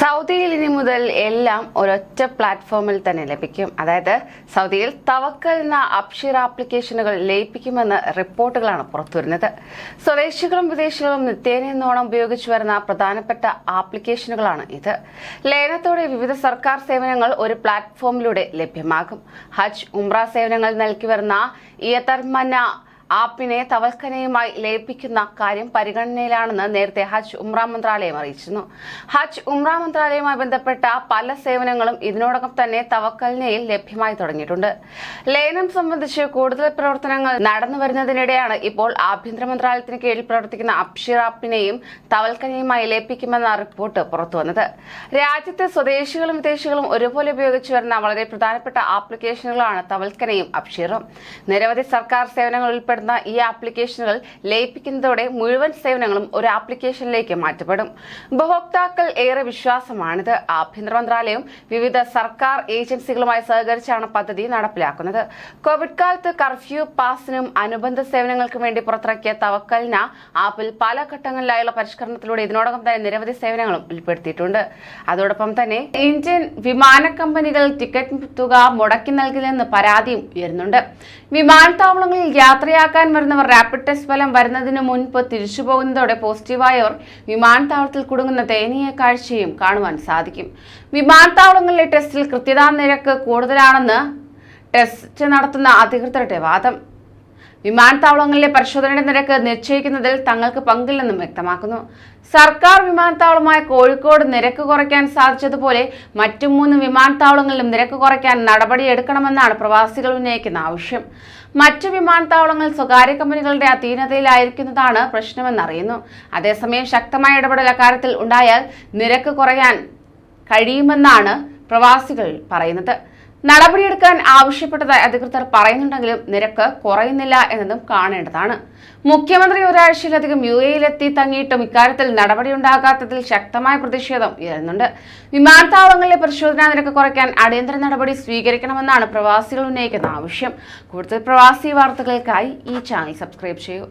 സൗദിയിൽ ഇനി മുതൽ എല്ലാം ഒരൊറ്റ പ്ലാറ്റ്ഫോമിൽ തന്നെ ലഭിക്കും. അതായത് സൗദിയിൽ തവക്കൽ എന്ന അപ്ഷിർ ആപ്ലിക്കേഷനുകൾ ലയിപ്പിക്കുമെന്ന് റിപ്പോർട്ടുകളാണ് പുറത്തുവരുന്നത്. സ്വദേശികളും വിദേശികളും നിത്യേന ഉപയോഗിച്ചു വരുന്ന പ്രധാനപ്പെട്ട ആപ്ലിക്കേഷനുകളാണ് ഇത്. ലയനത്തോടെ വിവിധ സർക്കാർ സേവനങ്ങൾ ഒരു പ്ലാറ്റ്ഫോമിലൂടെ ലഭ്യമാകും. ഹജ്ജ് ഉംറ സേവനങ്ങൾ നൽകി വരുന്ന ഇയതർമന ആപ്പിനെ തവൽക്കനയുമായി ലയിപ്പിക്കുന്ന കാര്യം പരിഗണനയിലാണെന്ന് നേരത്തെ ഹജ്ജ് ഉംറ മന്ത്രാലയം അറിയിച്ചിരുന്നു. ഹജ്ജ് ഉംറ മന്ത്രാലയവുമായി ബന്ധപ്പെട്ട പല സേവനങ്ങളും ഇതിനോടകം തന്നെ തവക്കലിനയിൽ ലഭ്യമായി തുടങ്ങിയിട്ടുണ്ട്. ലയനം സംബന്ധിച്ച് കൂടുതൽ പ്രവർത്തനങ്ങൾ നടന്നു വരുന്നതിനിടെയാണ് ഇപ്പോൾ ആഭ്യന്തര മന്ത്രാലയത്തിന് കീഴിൽ പ്രവർത്തിക്കുന്ന അപ്ഷിർ ആപ്പിനെയും തവൽക്കനയുമായി ലയിപ്പിക്കുമെന്ന റിപ്പോർട്ട് പുറത്തുവന്നത് രാജ്യത്തെ സ്വദേശികളും വിദേശികളും ഒരുപോലെ ഉപയോഗിച്ചു വരുന്ന വളരെ പ്രധാനപ്പെട്ട ആപ്ലിക്കേഷനുകളാണ് തവൽക്കനയും അപ്ഷിറും നിരവധി സർക്കാർ സേവനങ്ങൾ ഉൾപ്പെടുന്ന ഈ ആപ്ലിക്കേഷനുകൾ ലയിപ്പിക്കുന്നതോടെ മുഴുവൻ സേവനങ്ങളും ഒരു ആപ്ലിക്കേഷനിലേക്ക് മാറ്റപ്പെടും. ഉപഭോക്താക്കൾ ഏറെ വിശ്വാസമാണിത്. ആഭ്യന്തര മന്ത്രാലയവും വിവിധ സർക്കാർ ഏജൻസികളുമായി സഹകരിച്ചാണ് പദ്ധതി നടപ്പിലാക്കുന്നത്. കോവിഡ് കാലത്ത് കർഫ്യൂ പാസിനും അനുബന്ധ സേവനങ്ങൾക്കും വേണ്ടി പുറത്തിറക്കിയ തവക്കലിന ആപ്പിൽ പല ഘട്ടങ്ങളിലായുള്ള പരിഷ്കരണത്തിലൂടെ ഇതിനോടകം തന്നെ നിരവധി സേവനങ്ങളും ഉൾപ്പെടുത്തിയിട്ടുണ്ട്. അതോടൊപ്പം തന്നെ ഇന്ത്യൻ വിമാന കമ്പനികൾ ടിക്കറ്റ് തുക മുടക്കി നൽകില്ലെന്ന് പരാതിയും ഉയരുന്നുണ്ട്. വിമാനത്താവളങ്ങളിൽ യാത്രയാക്കാൻ വരുന്നവർ റാപ്പിഡ് ടെസ്റ്റ് ഫലം വരുന്നതിന് മുൻപ് തിരിച്ചു പോകുന്നതോടെ പോസിറ്റീവായവർ വിമാനത്താവളത്തിൽ കുടുങ്ങുന്ന ദയനീയ കാഴ്ചയും കാണുവാൻ സാധിക്കും. വിമാനത്താവളങ്ങളിലെ ടെസ്റ്റിൽ കൃത്യതാ നിരക്ക് കൂടുതലാണെന്ന് ടെസ്റ്റ് നടത്തുന്ന അധികൃതരുടെ വാദം. വിമാനത്താവളങ്ങളിലെ പരിശോധനയുടെ നിരക്ക് നിശ്ചയിക്കുന്നതിൽ തങ്ങൾക്ക് പങ്കില്ലെന്നും വ്യക്തമാക്കുന്നു. സർക്കാർ വിമാനത്താവളമായ കോഴിക്കോട് നിരക്ക് കുറയ്ക്കാൻ സാധിച്ചതുപോലെ മറ്റു മൂന്ന് വിമാനത്താവളങ്ങളിലും നിരക്ക് കുറയ്ക്കാൻ നടപടിയെടുക്കണമെന്നാണ് പ്രവാസികൾ ഉന്നയിക്കുന്ന ആവശ്യം. മറ്റു വിമാനത്താവളങ്ങൾ സ്വകാര്യ കമ്പനികളുടെ അധീനതയിലായിരിക്കുന്നതാണ് പ്രശ്നമെന്നറിയുന്നു. അതേസമയം ശക്തമായ ഇടപെടൽ അക്കാര്യത്തിൽ ഉണ്ടായാൽ നിരക്ക് കുറയാൻ കഴിയുമെന്നാണ് പ്രവാസികൾ പറയുന്നത്. നടപടിയെടുക്കാൻ ആവശ്യപ്പെട്ടതായി അധികൃതർ പറയുന്നുണ്ടെങ്കിലും നിരക്ക് കുറയുന്നില്ല എന്നതും കാണേണ്ടതാണ്. മുഖ്യമന്ത്രി ഒരാഴ്ചയിലധികം യു എയിലെത്തി തങ്ങിയിട്ടും ഇക്കാര്യത്തിൽ നടപടിയുണ്ടാകാത്തതിൽ ശക്തമായ പ്രതിഷേധം ഉയരുന്നുണ്ട്. വിമാനത്താവളങ്ങളിലെ പരിശോധനാ നിരക്ക് കുറയ്ക്കാൻ അടിയന്തര നടപടി സ്വീകരിക്കണമെന്നാണ് പ്രവാസികൾ ഉന്നയിക്കുന്ന ആവശ്യം. കൂടുതൽ പ്രവാസി വാർത്തകൾക്കായി ഈ ചാനൽ സബ്സ്ക്രൈബ് ചെയ്യൂ.